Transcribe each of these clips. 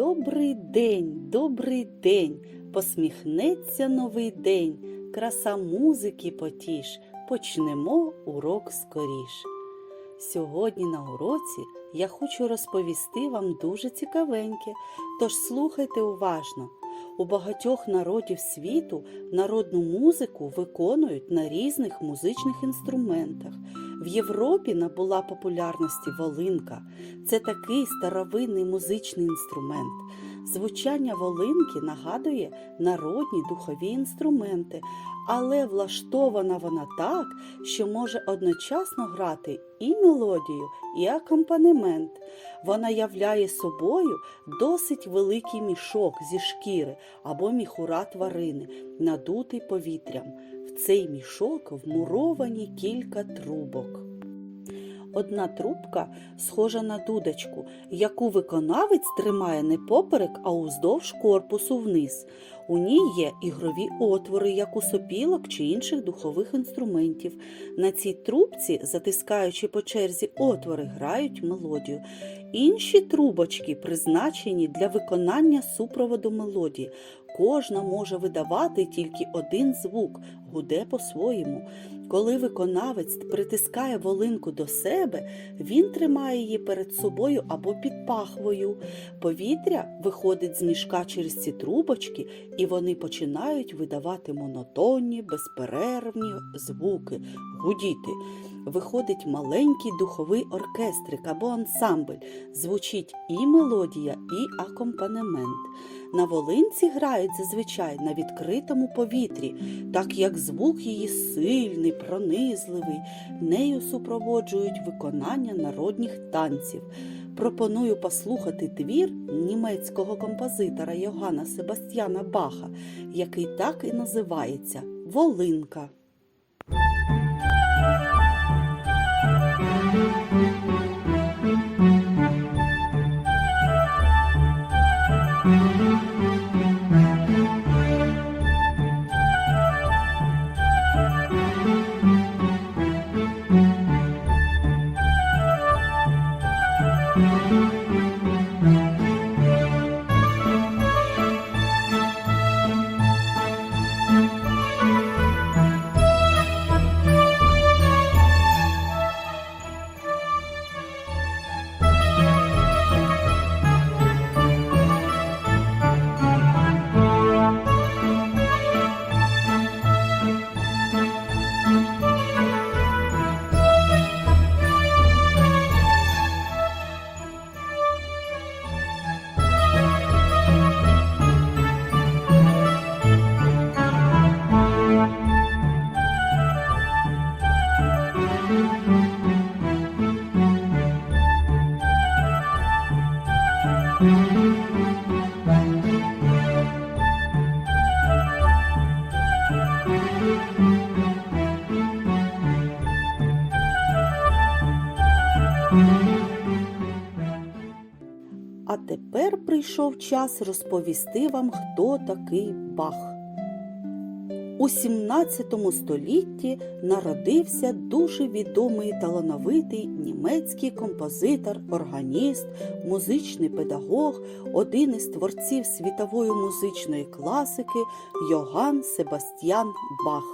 Добрий день, добрий день, посміхнеться новий день, краса музики потіш, почнемо урок скоріш. Сьогодні на уроці я хочу розповісти вам дуже цікавеньке, тож слухайте уважно. У багатьох народів світу народну музику виконують на різних музичних інструментах. В Європі набула популярності волинка. Це такий старовинний музичний інструмент. Звучання волинки нагадує народні духові інструменти, але влаштована вона так, що може одночасно грати і мелодію, і акомпанемент. Вона являє собою досить великий мішок зі шкіри або міхура тварини, надутий повітрям. В цей мішок вмуровані кілька трубок. Одна трубка схожа на дудочку, яку виконавець тримає не поперек, а уздовж корпусу вниз. У ній є ігрові отвори, як у сопілок чи інших духових інструментів. На цій трубці, затискаючи по черзі отвори, грають мелодію. Інші трубочки призначені для виконання супроводу мелодії. Кожна може видавати тільки один звук, гуде по-своєму. Коли виконавець притискає волинку до себе, він тримає її перед собою або під пахвою. Повітря виходить з мішка через ці трубочки, і вони починають видавати монотонні, безперервні звуки, гудіти. Виходить маленький духовий оркестрик або ансамбль, звучить і мелодія, і акомпанемент. На волинці грають зазвичай на відкритому повітрі, так як звук її сильний, пронизливий, нею супроводжують виконання народних танців. Пропоную послухати твір німецького композитора Йоганна Себастьяна Баха, який так і називається Волинка. thank you. А тепер прийшов час розповісти вам, хто такий Бах. У 17 столітті народився дуже відомий талановитий німецький композитор, органіст, музичний педагог, один із творців світової музичної класики Йоганн Себастьян Бах.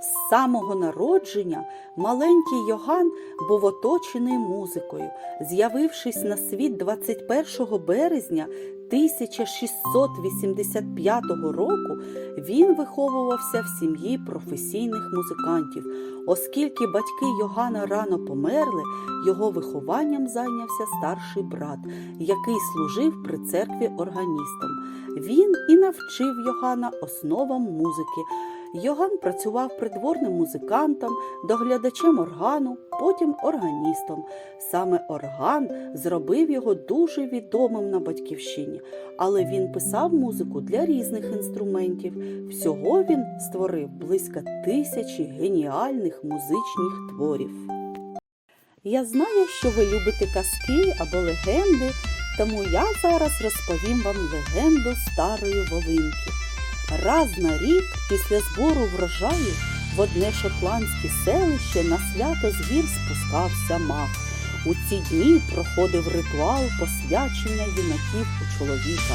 З самого народження маленький Йоган був оточений музикою. З'явившись на світ 21 березня 1685 року, він виховувався в сім'ї професійних музикантів. Оскільки батьки Йогана рано померли, його вихованням зайнявся старший брат, який служив при церкві органістом. Він і навчив Йогана основам музики. Йоган працював придворним музикантом, доглядачем органу, потім органістом. Саме орган зробив його дуже відомим на батьківщині, але він писав музику для різних інструментів. Всього він створив близько тисячі геніальних музичних творів. Я знаю, що ви любите казки або легенди, тому я зараз розповім вам легенду старої волинки. Раз на рік після збору врожаю в одне шотландське селище на свято з гір спускався мах. У ці дні проходив ритуал посвячення юнаків у чоловіка.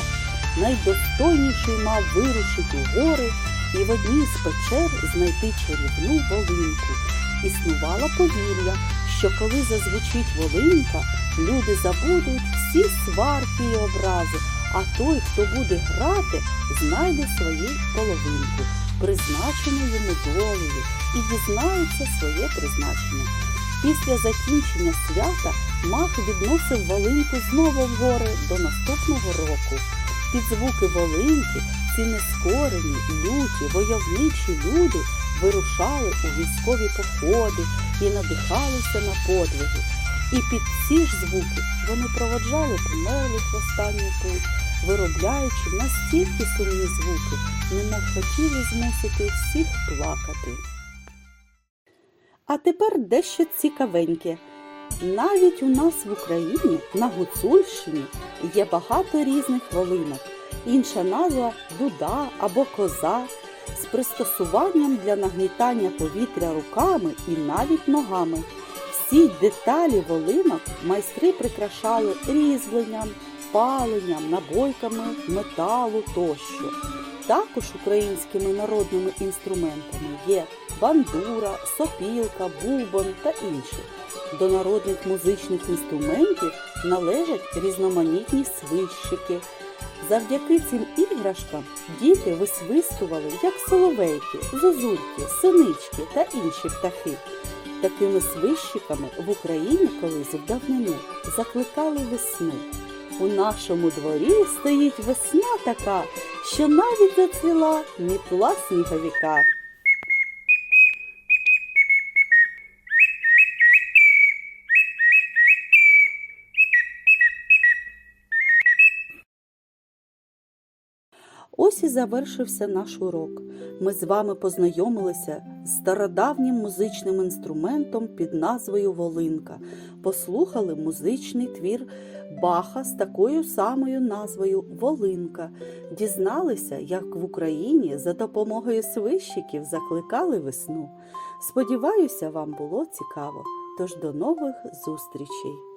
Найдостойніший мав вирушити у гори і в одній з печер знайти чарівну волинку. Існувало повір'я, що коли зазвучить волинка, люди забудуть всі сварки і образи, а той, хто буде грати, знайде свою половинку, призначену йому долею, і дізнається своє призначення. Після закінчення свята мах відносив волинку знову в гори до наступного року. Під звуки волинки ці нескорені, люті, войовничі люди вирушали у військові походи і надихалися на подвиги. І під ці ж звуки вони проводжали померлих в останній путь, виробляючи настільки сумні звуки, немов хотіли змусити всіх плакати. А тепер дещо цікавеньке. Навіть у нас в Україні на Гуцульщині є багато різних волинок. Інша назва дуда або коза з пристосуванням для нагнітання повітря руками і навіть ногами. Всі деталі волинок майстри прикрашали різьбленням, паленням, набойками металу тощо. Також українськими народними інструментами є бандура, сопілка, бубон та інші. До народних музичних інструментів належать різноманітні свищики. Завдяки цим іграшкам діти висвистували як соловейки, зозульки, синички та інші птахи. Такими свищиками в Україні колись в давнину закликали весну. У нашому дворі стоїть весна така, що навіть зацвіла мітла сніговіка. Ось і завершився наш урок. Ми з вами познайомилися з стародавнім музичним інструментом під назвою Волинка, послухали музичний твір Баха з такою самою назвою Волинка, дізналися, як в Україні за допомогою свищиків закликали весну. Сподіваюся, вам було цікаво. Тож до нових зустрічей!